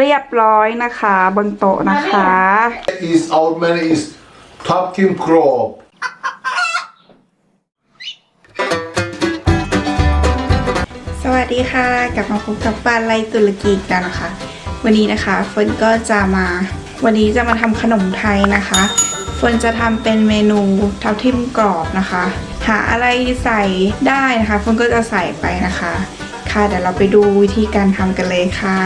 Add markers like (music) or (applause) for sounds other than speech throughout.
เรียบร้อยนะคะบนโต๊ะนะคะ is our menu is pumpkin crop. สวัสดีค่ะ กลับมาพบกับปานไลตุรกีกันนะคะ วันนี้นะคะเฟิร์นก็จะมา วันนี้จะมาทำขนมไทยนะคะเฟิร์นจะทำเป็นเมนูทับทิมกรอบนะคะ หาอะไรใส่ได้นะคะเฟิร์นก็จะใส่ไปนะคะ ค่ะเดี๋ยวเราไปดูวิธีการทำกันเลยค่ะ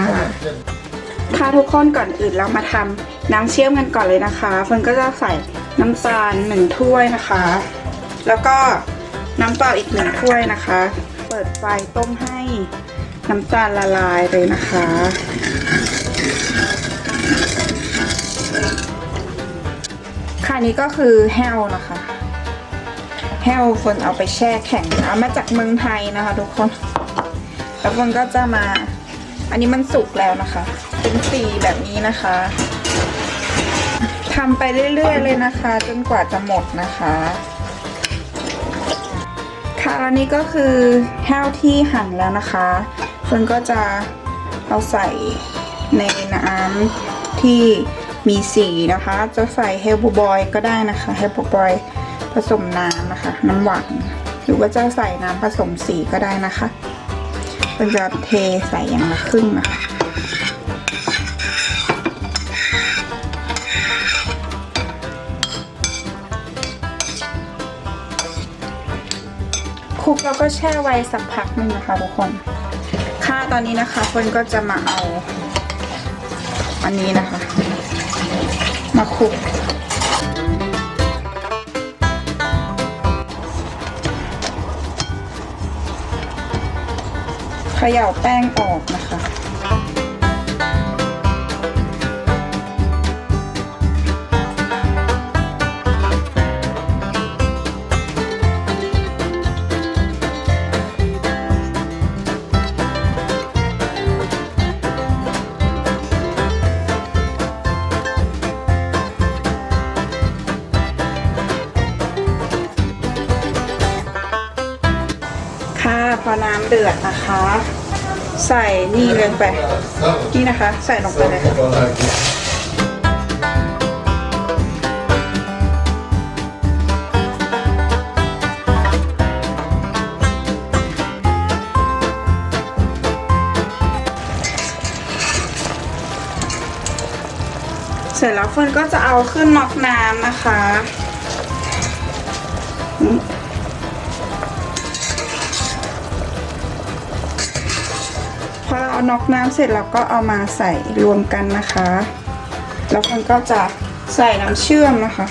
ค่ะทุกคนก่อนอื่นเรามาทำน้ำเชื่อมกันก่อนเลยนะคะเฟิร์นก็จะใส่น้ำตาลหนึ่งถ้วยนะคะ แล้วก็น้ำเปล่าอีกหนึ่งถ้วยนะคะ เปิดไฟต้มให้น้ำตาลละลายเลยนะคะ ค่ะนี้ก็คือแฮลนะคะ แฮลคนเอาไปแช่แข็งเอามาจากเมืองไทยนะคะทุกคน แล้วคนก็จะมา อันนี้มันสุกแล้วนะคะ เป็นสีแบบนี้นะคะทำไปเรื่อยๆเลยนะคะ จนกว่าจะหมดนะคะ ค่ะอันนี้ก็คือแห้วที่หั่นแล้วนะคะเฟิร์นก็จะเอาใส่ในน้ำที่มีสีนะคะ จะใส่เฮลบบอยก็ได้นะคะเฮลบบอยผสมน้ำนะคะ น้ำหวานหรือว่าจะใส่น้ำผสมสีก็ได้นะคะเฟิร์นจะเทใส่อย่างละครึ่งนะคะ ลุกแล้วก็แช่ไว้สักพักหนึ่งนะคะทุกคน ค่ะตอนนี้นะคะคนก็จะมาเอา อันนี้นะคะ มาคลุกเขย่าแป้งออกนะคะ อน้ำเดือดนะคะ ใส่นี่ลงไปนี่นะคะ ใส่ลงไปเลยเสร็จแล้วเฟิร์นก็จะเอาขึ้นน็อกน้ำนะคะ เอาน็อกน้ำเสร็จเราก็เอามาใส่รวมกันนะคะ แล้วมันก็จะใส่น้ำเชื่อมนะคะ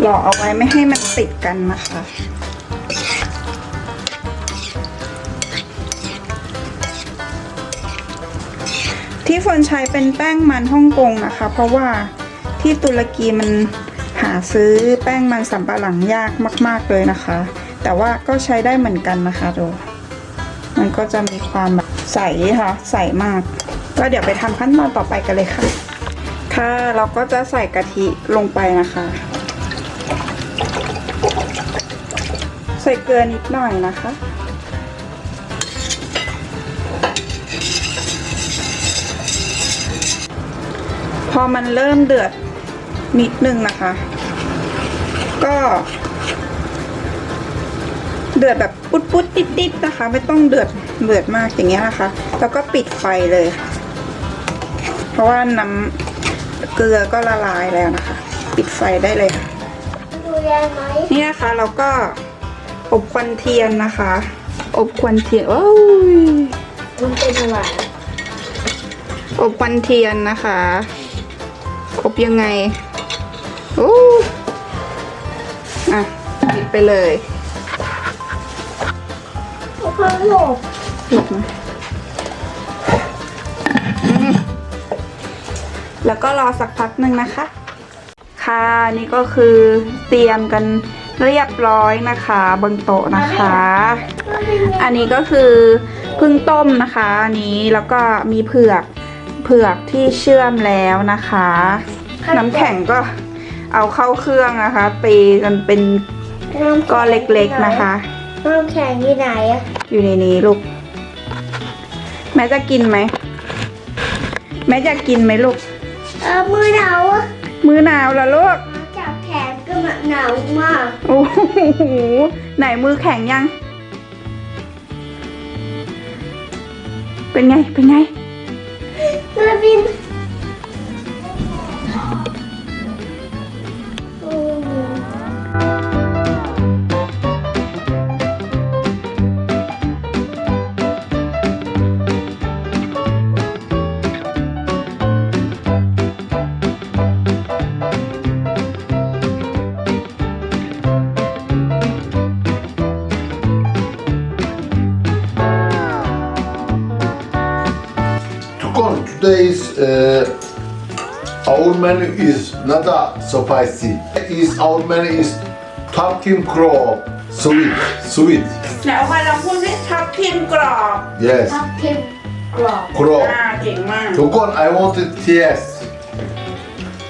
หล่อเอาไว้ไม่ให้มันติดกันนะคะที่เฟิร์นใช้เป็นแป้งมันฮ่องกงนะคะ เพราะว่าที่ตุรกีมันหาซื้อแป้งมันสำปะหลังยากมาก ๆเลยนะคะ แต่ว่าก็ใช้ได้เหมือนกันนะคะดู มันก็จะมีความแบบใสค่ะ ใสมาก ก็เดี๋ยวไปทำขั้นตอนต่อไปกันเลยค่ะ ค่ะเราก็จะใส่กะทิลงไปนะคะ ใส่เกลือนิดหน่อยนะคะพอมันเริ่มเดือดนิดนึงนะคะ ก็ เดือดแบบปุดปุดติดติดๆนะคะ ไม่ต้องเดือดเดือดมากอย่างเงี้ยนะคะ แล้วก็ปิดไฟเลยค่ะ เพราะว่าน้ำเกลือก็ละลายแล้วนะคะ ปิดไฟได้เลยค่ะดูแลไหมนี่นะคะเราก็อบควันเทียนนะคะ อบควันเทียนโอ้ยมันเป็นอะไรอบควันเทียนนะคะ อบยังไงโอ้อะปิดไปเลย พ่อโลกปิดนะแล้วก็รอสักพักหนึ่งนะคะ ค่ะนี่ก็คือเตรียมกันเรียบร้อยนะคะบนโต๊ะนะคะ อันนี้ก็คือพึ่งต้มนะคะอันนี้แล้วก็มีเผือกเผือกที่เชื่อมแล้วนะคะ น้ำแข็งก็เอาเข้าเครื่องนะคะตีจนเป็นก้อนเล็กๆนะคะ น้ำแข็งที่ไหนอะอยู่ในนี้ลูก แม่จะกินไหม แม่อยากกินไหมลูก เออมือหนาวอะมือหนาวแล้วลูกจับแขนก็แบบหนาวมาก โอ้โห ไหนมือแข็งยัง เป็นไง เป็นไง uh, our menu is not a spicy. Is our menu is pumpkin crow sweet, sweet. ไหนเอามาลองพูดสิทับทิมกรอบ Yes, ทับทิมกรอบ crow. อ่าเก่งมาก Tukon, I want to taste.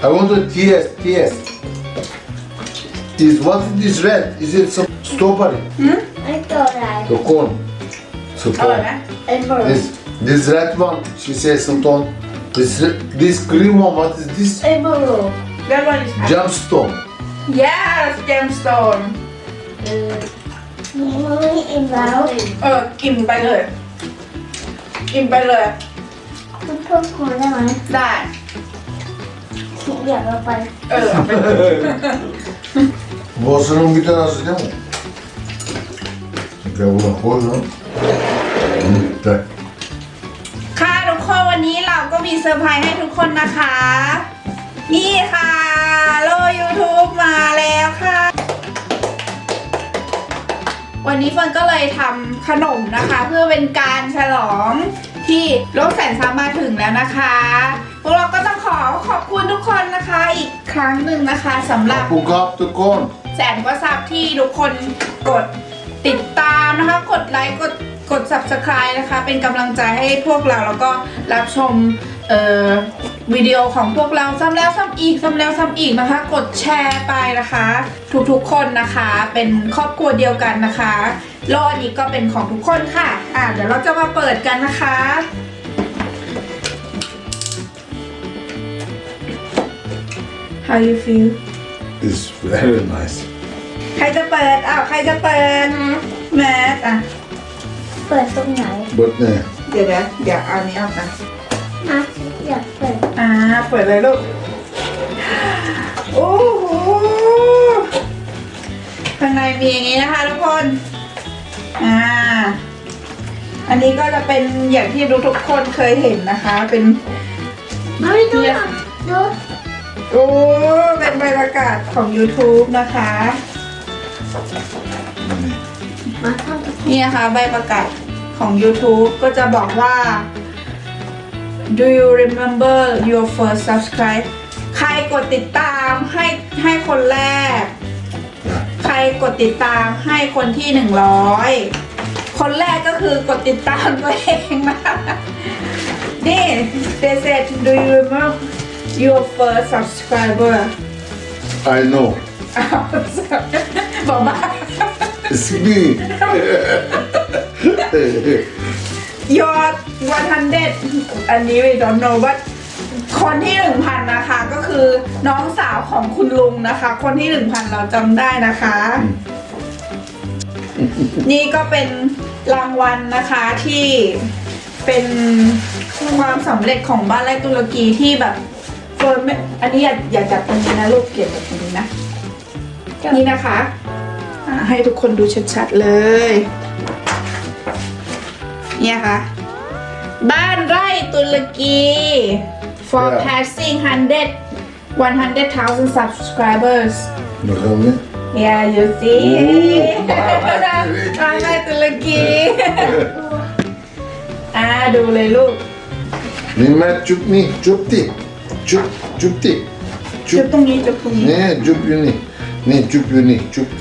I want to taste, taste. Is what is this red? Is it some strawberry? ไอ้ตัวอะไร Tukon. อร่อยไหม Stone. ไอ้เบอร์ This this red one, she says stone. This this green one, what is this? ไอ้เบอร์ ได้วัน Gemstone. yes gemstone เออมันไม่อิ่มแล้ว เออ กินไปเลย กินไปเลย คุณเพิ่มคนได้ไหม ได้ อยากเอาไป เออเอาไปเลย Bosunun bir tanesi değil mi? Gel buna koy lan. Hı, มีเซอร์ไพรส์ให้ทุกคนนะคะ นี่ค่ะ โล YouTube มาแล้วค่ะ วันนี้เฟิร์นก็เลยทำขนมนะคะ เพื่อเป็นการฉลองที่โลกแสนซับมาถึงแล้วนะคะพวกเราก็ต้องขอขอบคุณทุกคนนะคะอีกครั้งหนึ่งนะคะสำหรับ Bu kap tukon. แสนกว่าซับที่ทุกคนกดติดตามนะคะ กดไลค์กดกด subscribe นะคะ เป็นกำลังใจให้พวกเราแล้วก็รับชม เอ่อวิดีโอของพวกเราซ้ำแล้วซ้ำอีกซ้ำแล้วซ้ำอีกนะคะ กดแชร์ไปนะคะ ทุกๆคนนะคะ เป็นครอบครัวเดียวกันนะคะโลกอันนี้ก็เป็นของทุกคนค่ะ อะเดี๋ยวเราจะมาเปิดกันนะคะ How you feel It's very nice. ใครจะเปิดอ้าวใครจะเปิดแมทอะ เปิดตรงไหน But ne? เดี๋ยวเดี๋ยวเดี๋ยวเอาอันนี้ออกกั นนะอยากเปิดอ่า เปิดเลยลูก โอ้โห ข้างในมีอย่างนี้นะคะทุกคน อ่า อันนี้ก็จะเป็นอย่างที่ทุกทุกๆคนเคยเห็นนะคะ เป็นมาไม่ดูหน่อยดูโอ้ เป็นใบประกาศของ YouTube นะคะ มาทำ นี่นะคะใบประกาศของ YouTube ก็จะบอกว่า Do you remember your first subscribe ใครกดติดตามให้ให้คนแรก ใครกดติดตามให้คนที่100คนแรกก็คือกดติดตามตัวเองนะคะนี่ they said do you remember your first subscriber I know. อ้าว บอกว่า It's me. your 100อันนี้ we don't know but คนที่1,000นะคะก็คือน้องสาวของคุณลุงนะคะ คนที่1,000เราจำได้นะคะ นี่ก็เป็นรางวัลนะคะที่เป็นความสำเร็จของบ้านไร่ตุรกีที่แบบเฟิร์นไม่อันนี้อย่าอย่าจับตรงนี้นะลูกเก็บแบบตรงนี้นะนี่นะคะอ่าให้ทุกคนดูชัดๆเลย เนี่ยค่ะ บ้านไร่ตุรกี for Yeah. passing 100 100,000 subscribers Bakalım ne? yeah you see Ooh. บ้านไร่ตุรกี อ่าดูเลยลูก Nimet cupni, cupti. Cup, cupti. จุด Cup. ตรงนี้จุดตรงนี้ Ne cup yuni? Ne cup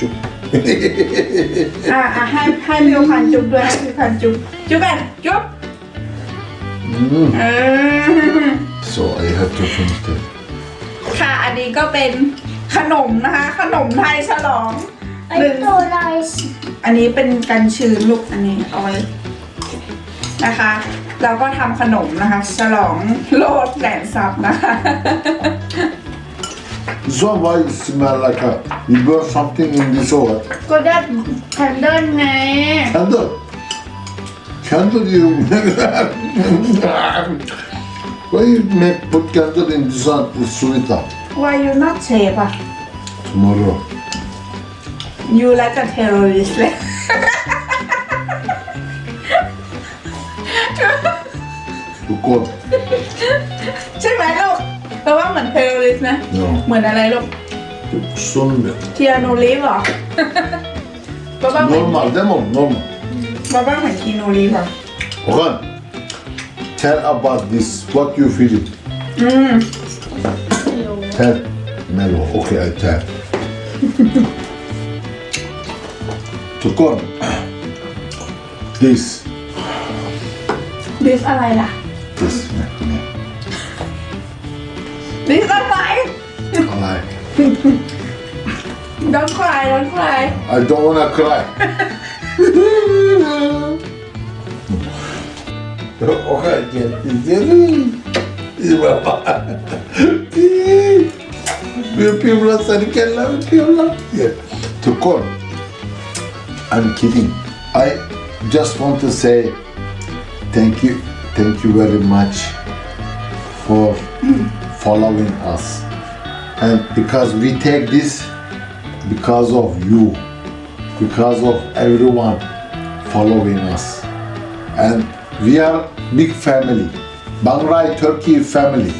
Yuni? Cupti. Cup. อ่าอ่าให้ให้พิวพันจุ๊บด้วยให้พิวพันจุ๊บจุ๊บกันจุ๊บ Mm. เออ So I have to finish that. ค่ะ อันนี้ก็เป็นขนมนะคะ ขนมไทยฉลองไอ้หนึ่งตัวอะไรอันนี้เป็นกันชื้นลูกอันนี้เอาไว้นะคะ เราก็ทำขนมนะคะ ฉลองโลดแหลนซับนะคะ This one why it smell like a you burn something in this oven. ก็ได้แคนเดิลไง Candle. Candle you Why you make put candle in this one with sweeter? Why you not s a f อะ Tomorrow. You like a terrorist เลย To cook. ใช่ไหมลูก แปลว่าเหมือน terrorist นะ No. เหมือนอะไรลูก Sunday. เทียโนลีฟเหรอ บ้าบ้าเหมือน Normal değil mi? Normal. บ้าบ้าเหมือนคีโนลีฟเหรอ Okan. Tell about this. What you feeling? อืม Tell. Melo. Okay, I tell. Tukon. This. this อะไรล่ะ This. this (laughs) อะไร Alright. don't cry don't cry I don't wanna cry. okay, get People seni kelle öpüyorlar diye. Tukon. I'm kidding. I just want to say thank you, thank you very much for following us. And because we take this because of you, because of everyone following us. And we are big family. Bangrai Turkey family.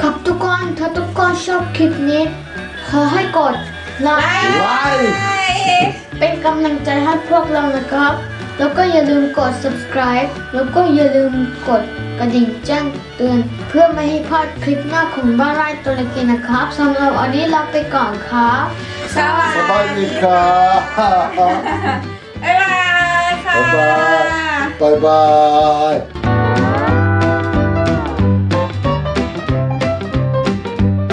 ครับทุกคนถ้าทุกคนชอบคลิปนี้ ขอให้กดไลค์ Why? เป็นกำลังใจให้พวกเรานะครับ แล้วก็อย่าลืมกด subscribe แล้วก็อย่าลืมกด กระดิ่งแจ้งเตือน เพื่อไม่ให้พลาดคลิปหน้าของบ้านไร่ตุรกีนะครับสำหรับวันนี้ลาไปก่อนครับ สวัสดี Sabahdika. บ๊ายบายค่ะ Bye bye. Bye bye.